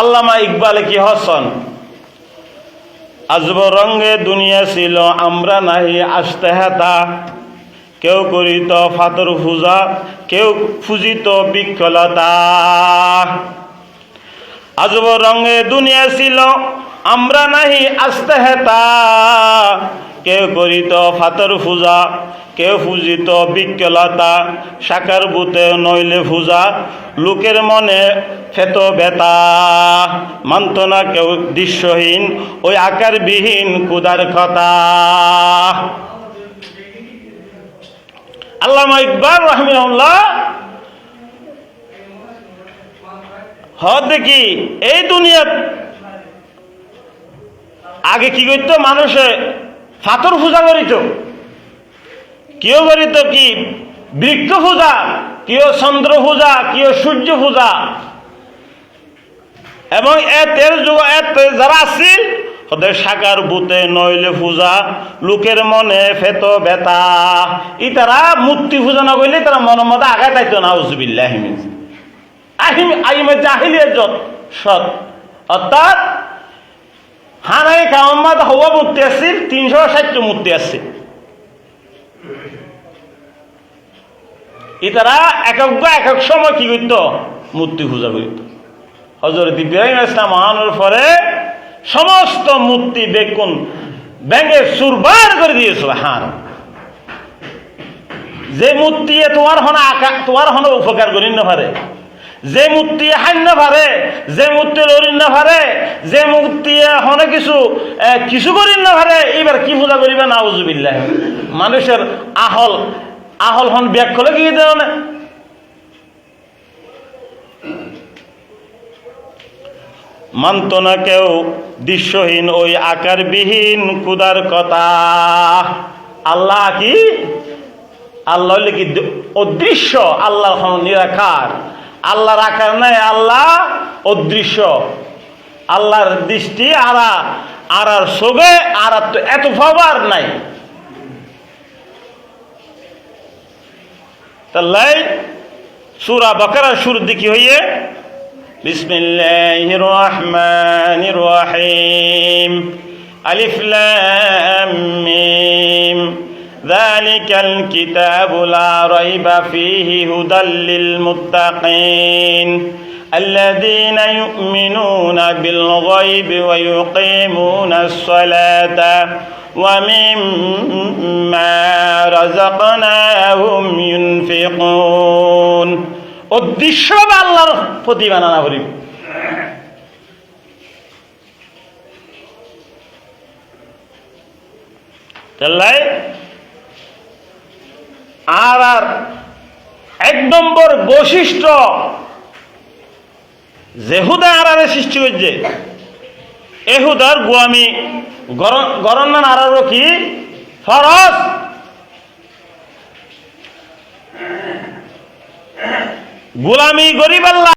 আল্লামা ইকবাল কি হসন? আজব রঙ্গে দুনিয়া ছিল, আমরা নাহি আসতে হেতা কেউ করিত ফাতর পূজা, কেউ ফুজিত বিক্ষলতা আজব রঙে দুনিয়া ছিল, আমরা নাহি আসতে হেতা কেউ করিত ফাতর পূজা কেউ পূজিত বিজ্ঞলতা সাকার বুতে নইলে পূজা লোকের মনে ফেত বেতা মানত না কেউ দৃশ্যহীন, ওই আকারবিহীন কুদার কথা। আল্লামা ইকবাল রহমিউল্লাহ হ, দেখি, এই দুনিয়া আগে কি করতো? মানুষে ফাতর পূজা করিত। কেউ করিত কি? বৃক্ষ পূজা কেউ চন্দ্র পূজা কেউ সূর্য পূজা? এবং এতের যুগ এতে যারা আসছিল ওদের সাকার বুতে নইলে পূজা লোকের মনে ফেত বেতা। ই তারা মূর্তি পূজা না করলে তারা মনের মধ্যে আঘাত আইতো না, উজবিল্লাহ আহিম, আহিমে জাহিলিয়ে যত সৎ। অর্থাৎ হানাই কামাম্মাদ হওয়া মূর্তি আসছিল তিনশো ষাটটি মূর্তি আসছে ইতারা এক এক এক এক সময় কি করত? মূর্তি পূজা করিত। হজরত ইব্রাহিম ইসলাম আনানোর পরে সমস্ত মূর্তি বেকুন ব্যাঙে সুরবার করে দিয়েছিল হার যে মূর্তি তোমার হন আকা তোমার হন উপকার করি না পারে, যে মূর্তি হান্য পারে, যে মূর্তি লড়িন না পারে, যে মূর্তি হনে কিছু কিছু করিন না পারে এবার কি পূজা করিবে? না উজুবিল্লাহ মানুষের আহল আহল হন ব্যাগ খোলে কি না। মানত না কেউ দৃশ্যহীন ওই আকারবিহীন কুদার কথা। আল্লাহ কি? আল্লাহ কি অদৃশ্য? আল্লাহ নিরাকার। আল্লাহর আকার নাই, আল্লাহ অদৃশ্য। আল্লাহর দৃষ্টি আরা আর আর সোগে আর এত পাওয়ার নাই। তাল্লাই সুরা বকরার শুরুর দিকে হইয়ে بسم الله الرحمن الرحيم ألف لام ميم যালিকাল কিতাবু লা রাইবা ফীহি হুদাল লিল মুত্তাকিন الذين يؤمنون بالغيب ويقيمون الصلاة ومما رزقناهم ينفقون উদ্দেশ্য আল্লাহর প্রতি বানানা করিব তাহলে আর আর এক নম্বর বৈশিষ্ট্য যেহুদা আর আরে সৃষ্টি হয়েছে। এহুদার গোয়ামি গরন্নান আরারও কি? ফরস গোলামি গরিব আল্লাহ